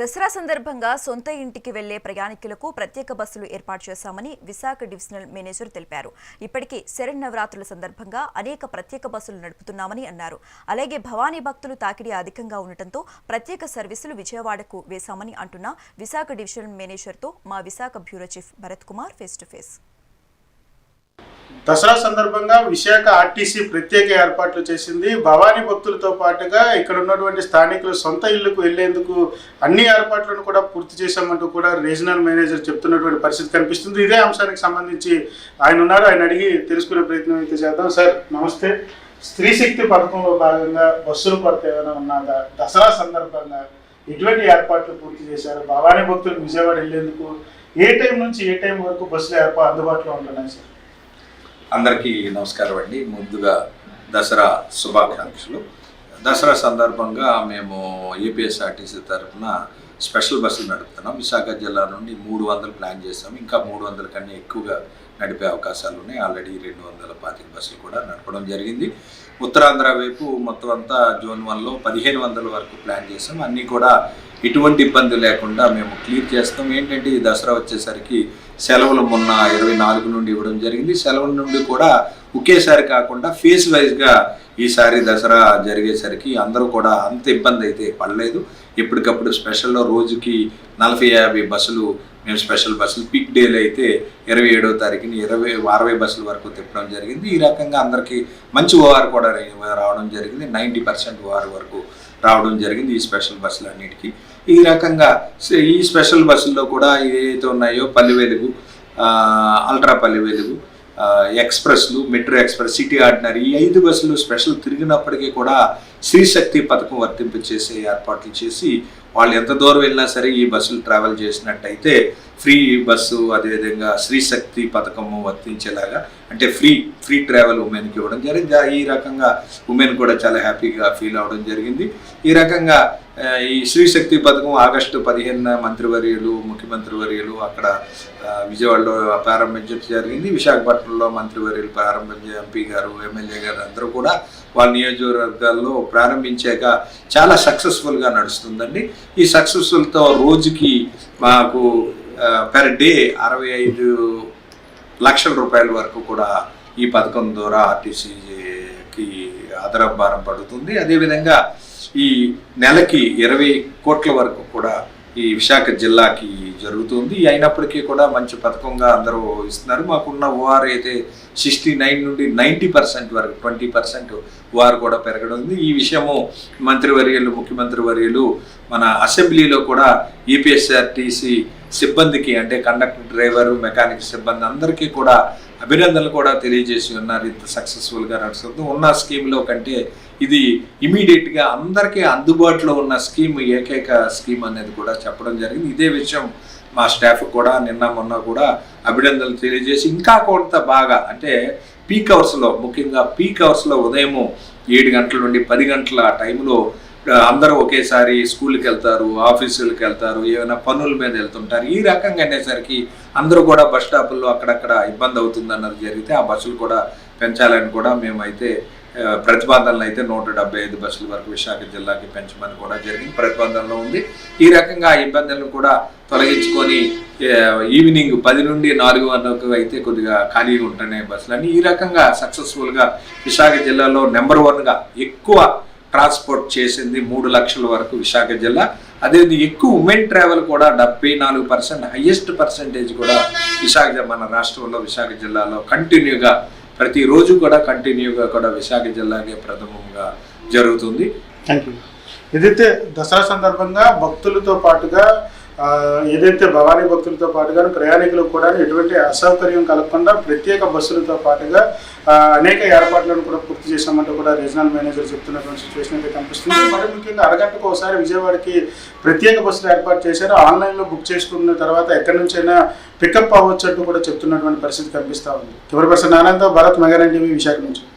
దసరా సందర్భంగా సొంత ఇంటికి వెళ్ళే ప్రయాణికులకు ప్రత్యేక బస్సులు ఏర్పాటు చేశామని విశాఖ డివిజనల్ మేనేజర్ తెలిపారు. ఇప్పటికే శరణవరాత్రుల సందర్భంగా అనేక ప్రత్యేక బస్సులు నడుపుతున్నామని అన్నారు. అలాగే భవానీ భక్తులు తాకిడి అధికంగా ఉండటంతో ప్రత్యేక సర్వీసులు విజయవాడకు వేశామని అంటున్న విశాఖ డివిజనల్ మేనేజర్తో మా Visakha bureau chief Bharat Kumar face to face. Dasara సందర్భంగా విశాఖ ఆర్టీసీ ప్రత్యేక ఏర్పాట్లు చేసింది. భవానీ భక్తులతో పాటుగా ఇక్కడ ఉన్నటువంటి స్థానికులు సొంత ఇళ్ళకు వెళ్ళేందుకు అన్ని ఏర్పాట్లను కూడా పూర్తి చేశామంటూ కూడా రీజనల్ మేనేజర్ చెప్తున్నటువంటి పరిస్థితి కనిపిస్తుంది. ఇదే అంశానికి సంబంధించి ఆయన ఉన్నారు. ఆయన అడిగి తెలుసుకునే ప్రయత్నం అయితే చేద్దాం. సార్ నమస్తే. స్త్రీ శక్తి పథకంలో భాగంగా బస్సులు కొరత ఏదైనా ఉన్నదా దసరా సందర్భంగా ఎటువంటి ఏర్పాట్లు పూర్తి చేశారు? భవానీ భక్తులు విజయవాడ వెళ్ళేందుకు ఏ టైం నుంచి ఏ టైం వరకు బస్సులు ఏర్పా అందుబాటులో ఉంటున్నాయి సార్? అందరికీ నమస్కారం అండి. ముందుగా దసరా శుభాకాంక్షలు. దసరా సందర్భంగా మేము ఏపీఎస్ఆర్టీసీ తరఫున స్పెషల్ బస్సులు నడుపుతున్నాం. విశాఖ జిల్లా నుండి మూడు వందలు ప్లాన్ చేస్తాం ఇంకా మూడు వందల కన్నా ఎక్కువగా నడిపే అవకాశాలు ఉన్నాయి. ఆల్రెడీ రెండు వందల పాతిక బస్సులు కూడా నడపడం జరిగింది. ఉత్తరాంధ్ర వైపు మొత్తం అంతా జోన్ వన్లో పదిహేను వందల వరకు ప్లాన్ చేస్తాం అన్నీ కూడా ఎటువంటి ఇబ్బంది లేకుండా మేము క్లియర్ చేస్తాం. ఏంటంటే ఈ దసరా వచ్చేసరికి సెలవులు మొన్న ఇరవై నాలుగు నుండి ఇవ్వడం జరిగింది. సెలవుల నుండి కూడా ఒకేసారి కాకుండా ఫేస్ వైజ్గా ఈసారి దసరా జరిగేసరికి అందరూ కూడా అంత ఇబ్బంది అయితే పడలేదు. ఎప్పటికప్పుడు స్పెషల్లో రోజుకి నలభై యాభై బస్సులు మేము స్పెషల్ బస్సులు పీక్ డేలు అయితే ఇరవై ఏడో తారీఖుని ఇరవై అరవై బస్సుల వరకు తిప్పడం జరిగింది. ఈ రకంగా అందరికీ మంచి ఓఆర్ కూడా రావడం జరిగింది. నైంటీ పర్సెంట్ ఓఆర్ వరకు రావడం జరిగింది ఈ స్పెషల్ బస్సులు అన్నిటికీ ఈ రకంగా ఈ స్పెషల్ బస్సుల్లో కూడా ఏదైతే ఉన్నాయో పల్లె వెలుగు అల్ట్రా పల్లె వెలుగు ఎక్స్ప్రెస్లు మెట్రో ఎక్స్ప్రెస్ సిటీ ఆర్డినరీ ఈ ఐదు బస్సులు స్పెషల్ తిరిగినప్పటికీ కూడా శ్రీశక్తి పథకం వర్తింపచేసే ఏర్పాట్లు చేసి వాళ్ళు ఎంత దూరం వెళ్ళినా సరే ఈ బస్సులు ట్రావెల్ చేసినట్టయితే ఫ్రీ బస్సు అదేవిధంగా శ్రీశక్తి పథకము వర్తించేలాగా అంటే ఫ్రీ ఫ్రీ ట్రావెల్ ఉమెన్కి ఇవ్వడం జరిగింది. ఈ రకంగా ఉమెన్ కూడా చాలా హ్యాపీగా ఫీల్ అవ్వడం జరిగింది. ఈ రకంగా ఈ శ్రీశక్తి పథకం ఆగస్టు పదిహేనున మంత్రివర్యులు ముఖ్యమంత్రి వర్యులు అక్కడ విజయవాడలో ప్రారంభించడం జరిగింది. విశాఖపట్నంలో మంత్రివర్యులు ప్రారంభించే ఎంపీ గారు ఎమ్మెల్యే గారు అందరూ కూడా వాళ్ళ నియోజకవర్గాల్లో ప్రారంభించాక చాలా సక్సెస్ఫుల్గా నడుస్తుందండి. ఈ సక్సెస్ఫుల్తో రోజుకి మాకు పెర్ డే అరవై ఐదు లక్షల రూపాయల వరకు కూడా ఈ పథకం ద్వారా ఆర్టీసీకి అదనపు భారం పడుతుంది. అదేవిధంగా ఈ నెలకి ఇరవై కోట్ల వరకు కూడా ఈ విశాఖ జిల్లాకి జరుగుతుంది. అయినప్పటికీ కూడా మంచి పథకంగా అందరూ ఇస్తున్నారు. మాకున్న ఓఆర్ అయితే సిక్స్టీ నైన్ నుండి నైంటీ పర్సెంట్ వరకు ట్వంటీ పర్సెంట్ ఓఆర్ కూడా పెరగడం ఉంది ఈ విషయము మంత్రివర్యులు ముఖ్యమంత్రి వర్యులు మన అసెంబ్లీలో కూడా ఈపీఎస్ఆర్టీసీ సిబ్బందికి అంటే కండక్టర్ డ్రైవర్ మెకానిక్ సిబ్బంది అందరికీ కూడా అభినందనలు కూడా తెలియజేసి ఉన్నారు. ఇంత సక్సెస్ఫుల్గా నడుస్తుంది. ఉన్న స్కీమ్లో కంటే ఇది ఇమీడియట్గా అందరికీ అందుబాటులో ఉన్న స్కీమ్ ఏకైక స్కీమ్ అనేది కూడా చెప్పడం జరిగింది. ఇదే విషయం మా స్టాఫ్ కూడా నిన్న మొన్న కూడా అభినందనలు తెలియజేసి ఇంకా కొంత బాగా అంటే పీక్ అవర్స్లో ముఖ్యంగా పీక్ అవర్స్లో ఉదయము ఏడు గంటల నుండి పది గంటల టైంలో అందరూ ఒకేసారి స్కూల్కి వెళ్తారు ఆఫీసులకు వెళ్తారు ఏమైనా పనుల మీద వెళ్తుంటారు. ఈ రకంగా అనేసరికి అందరూ కూడా బస్ స్టాపుల్లో అక్కడక్కడ ఇబ్బంది అవుతుంది అన్నది జరిగితే ఆ బస్సులు కూడా పెంచాలని కూడా మేమైతే ప్రతిపాదనలు అయితే నూట డెబ్బై ఐదు బస్సుల వరకు విశాఖ జిల్లాకి పెంచమని కూడా జరిగింది ప్రతిపాదనలో ఉంది. ఈ రకంగా ఆ ఇబ్బందులను కూడా తొలగించుకొని ఈవినింగ్ పది నుండి నాలుగు వరకు అయితే కొద్దిగా ఖాళీగా ఉంటున్నాయి బస్సులు అని ఈ రకంగా సక్సెస్ఫుల్గా విశాఖ జిల్లాలో నెంబర్ వన్గా ఎక్కువ ట్రాన్స్పోర్ట్ చేసింది మూడు లక్షల వరకు విశాఖ జిల్లా. అదే ఎక్కువ ఉమెన్ ట్రావెల్ కూడా డెబ్బై నాలుగు పర్సెంట్ హయ్యెస్ట్ పర్సెంటేజ్ కూడా విశాఖ మన రాష్ట్రంలో విశాఖ జిల్లాలో కంటిన్యూగా ప్రతిరోజు కూడా కంటిన్యూగా కూడా విశాఖ జిల్లాకే ప్రథమంగా జరుగుతుంది. థ్యాంక్ యూ ఏదైతే దసరా సందర్భంగా భక్తులతో పాటుగా ఏదైతే భవానీ భక్తులతో పాటుగా ప్రయాణికులకు కూడా ఎటువంటి అసౌకర్యం కలగకుండా ప్రత్యేక బస్సులతో పాటుగా అనేక ఏర్పాట్లను కూడా పూర్తి చేశామంటూ కూడా రీజనల్ మేనేజర్ చెప్తున్నటువంటి సిచ్యువేషన్ అయితే కనిపిస్తుంది. మరి ముఖ్యంగా అరగంటకు ఒకసారి విజయవాడకి ప్రత్యేక బస్సులు ఏర్పాటు చేశారు. ఆన్లైన్లో బుక్ చేసుకున్న తర్వాత ఎక్కడి నుంచైనా పికప్ అవ్వచ్చు అంటూ కూడా చెప్తున్నటువంటి పరిస్థితి కనిపిస్తూ ఉంది. చివరి పర్సన్ ఆనంద్ భరత్ మెగారెన్ టీవీ విశాఖ నుంచి.